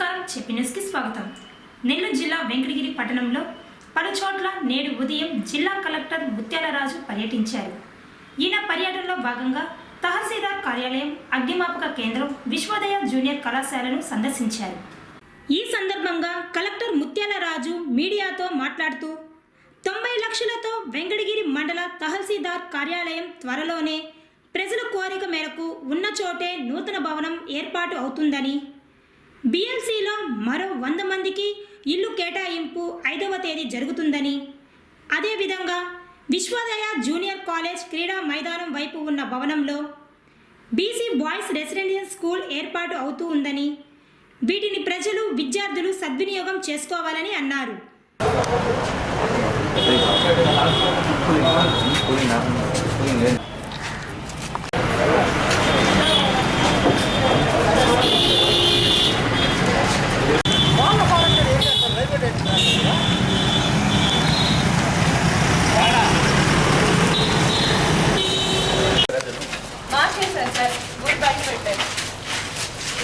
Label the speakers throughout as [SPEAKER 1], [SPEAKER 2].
[SPEAKER 1] నమస్కారం చెప్పినస్కి స్వాగతం. నెల్లూరు జిల్లా వెంకటగిరి పట్టణంలో పలు చోట్ల నేడు ఉదయం జిల్లా కలెక్టర్ ముత్యాలరాజు పర్యటించారు. ఈయన పర్యటనలో భాగంగా తహసీల్దార్ కార్యాలయం అగ్నిమాపక కేంద్రం విశ్వోదయ జూనియర్ కళాశాలను సందర్శించారు. ఈ సందర్భంగా కలెక్టర్ ముత్యాలరాజు మీడియాతో మాట్లాడుతూ తొంభై లక్షలతో వెంకటగిరి మండల తహసీల్దార్ కార్యాలయం త్వరలోనే ప్రజల కోరిక మేరకు ఉన్న చోటే నూతన భవనం ఏర్పాటు అవుతుందని బీఎంసీలో మరో వంద మందికి ఇల్లు కేటాయింపు ఐదవ తేదీ జరుగుతుందని. అదేవిధంగా విశ్వోదయ జూనియర్ కాలేజ్ క్రీడా మైదానం వైపు ఉన్న భవనంలో బీసీ బాయ్స్ రెసిడెన్షియల్ స్కూల్ ఏర్పాటు అవుతూ ఉందని వీటిని ప్రజలు విద్యార్థులు సద్వినియోగం చేసుకోవాలని అన్నారు.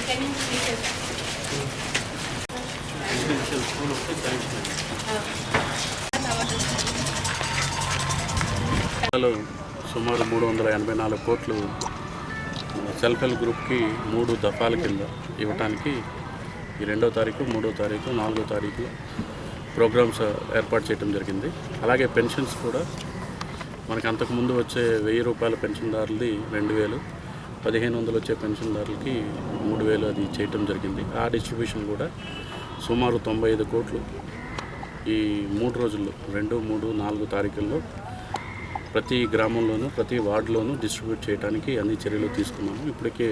[SPEAKER 2] నుంచి
[SPEAKER 3] సుమారు మూడు వందల ఎనభై నాలుగు కోట్లు సెల్ఫ్ హెల్ప్ గ్రూప్కి మూడు దఫాల కింద ఇవ్వటానికి ఈ రెండో తారీఖు మూడో తారీఖు నాలుగో తారీఖు ప్రోగ్రామ్స్ ఏర్పాటు చేయడం జరిగింది. అలాగే పెన్షన్స్ కూడా మనకి అంతకుముందు వచ్చే వెయ్యి రూపాయల పెన్షన్దారులది రెండు వేలు. పదిహేను వందలు వచ్చే పెన్షన్దారులకి మూడు వేలు అది చేయటం జరిగింది. ఆ డిస్ట్రిబ్యూషన్ కూడా సుమారు తొంభై ఐదు కోట్లు ఈ మూడు రోజుల్లో రెండు మూడు నాలుగు తారీఖుల్లో ప్రతి గ్రామంలోనూ ప్రతి వార్డులోనూ డిస్ట్రిబ్యూట్ చేయడానికి అన్ని చర్యలు తీసుకున్నాము. ఇప్పటికే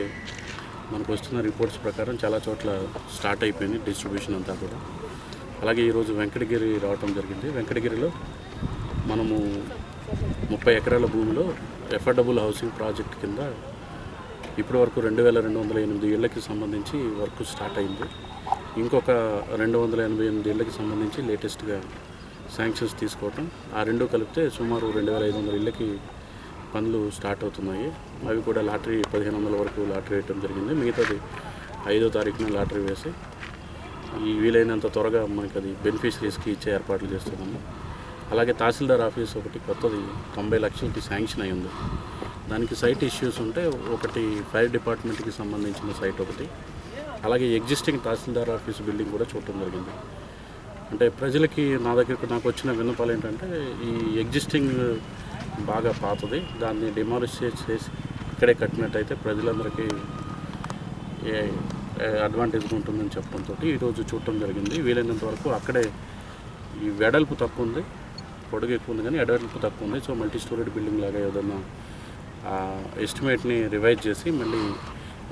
[SPEAKER 3] మనకు వస్తున్న రిపోర్ట్స్ ప్రకారం చాలా చోట్ల స్టార్ట్ అయిపోయింది డిస్ట్రిబ్యూషన్ అంతా కూడా. అలాగే ఈరోజు వెంకటగిరి రావటం జరిగింది. వెంకటగిరిలో మనము ముప్పై ఎకరాల భూమిలో ఎఫర్డబుల్ హౌసింగ్ ప్రాజెక్ట్ కింద ఇప్పటి వరకు రెండు వేల రెండు వందల ఎనిమిది ఇళ్ళకి సంబంధించి వర్క్ స్టార్ట్ అయింది. ఇంకొక రెండు వందల ఎనభై ఎనిమిది ఇళ్ళకి సంబంధించి లేటెస్ట్గా శాంక్షన్స్ తీసుకోవటం. ఆ రెండు కలిపితే సుమారు రెండు వేల ఐదు వందల ఇళ్ళకి పనులు స్టార్ట్ అవుతున్నాయి. అవి కూడా లాటరీ పదిహేను వందల వరకు లాటరీ వేయటం జరిగింది. మిగతాది ఐదో తారీఖున లాటరీ వేసి ఈ వీలైనంత త్వరగా మనకి అది బెనిఫిషరీస్కి ఇచ్చే ఏర్పాట్లు చేస్తున్నాము. అలాగే తహసీల్దార్ ఆఫీస్ ఒకటి కొత్తది. తొంభై లక్షలకి శాంక్షన్ అయి ఉంది దానికి సైట్ ఇష్యూస్ ఉంటే ఒకటి ఫైర్ డిపార్ట్మెంట్కి సంబంధించిన సైట్ ఒకటి. అలాగే ఎగ్జిస్టింగ్ తహసీల్దార్ ఆఫీస్ బిల్డింగ్ కూడా చూడటం జరిగింది. అంటే ప్రజలకి నా దగ్గరకు నాకు వచ్చిన విన్నపాలు ఏంటంటే ఈ ఎగ్జిస్టింగ్ బాగా పాతది. దాన్ని డిమాలిష్ చేసి ఇక్కడే కట్టినట్టయితే ప్రజలందరికీ ఏ అడ్వాంటేజ్ ఉంటుందని చెప్పడంతో ఈరోజు చూడటం జరిగింది. వీలైనంత వరకు అక్కడే ఈ వెడల్పు తక్కువ ఉంది పొడుగు ఎక్కువ ఉంది కానీ వెడల్పు తక్కువ ఉంది. సో మల్టీ స్టోరేడ్ బిల్డింగ్ లాగా ఏదన్నా ఎస్టిమేట్ని రివైజ్ చేసి మళ్ళీ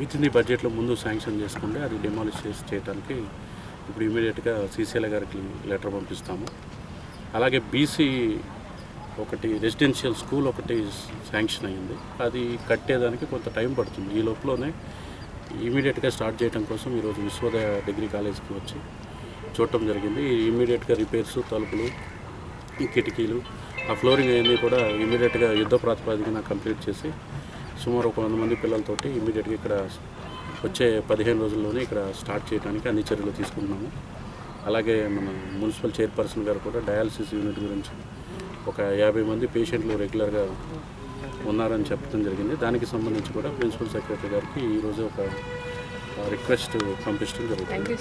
[SPEAKER 3] విత్ ఇన్ ది బడ్జెట్లో ముందు శాంక్షన్ చేసుకుంటే అది డిమాలిష్ చేసి చేయడానికి ఇప్పుడు ఇమీడియట్గా సీసీఎల్ గారికి లెటర్ పంపిస్తాము. అలాగే బీసీ ఒకటి రెసిడెన్షియల్ స్కూల్ ఒకటి శాంక్షన్ అయ్యింది. అది కట్టేదానికి కొంత టైం పడుతుంది. ఈ లోపలనే ఇమీడియట్గా స్టార్ట్ చేయడం కోసం ఈరోజు విశ్వోదయ డిగ్రీ కాలేజ్కి వచ్చి చూడటం జరిగింది. ఇమీడియట్గా రిపేర్స్ తలుపులు కిటికీలు ఆ ఫ్లోరింగ్ అవన్నీ కూడా ఇమీడియట్గా యుద్ధ ప్రాతిపదికన కంప్లీట్ చేసి సుమారు ఒక వంద మంది పిల్లలతోటి ఇమీడియట్గా ఇక్కడ వచ్చే పదిహేను రోజుల్లోనే ఇక్కడ స్టార్ట్ చేయడానికి అన్ని చర్యలు తీసుకుంటున్నాము. అలాగే మన మున్సిపల్ చైర్పర్సన్ గారు కూడా డయాలసిస్ యూనిట్ గురించి ఒక యాభై మంది పేషెంట్లు రెగ్యులర్గా ఉన్నారని చెప్పడం జరిగింది. దానికి సంబంధించి కూడా ప్రిన్సిపల్ సెక్రటరీ గారికి ఈరోజు ఒక రిక్వెస్ట్ పంపించడం జరుగుతుంది.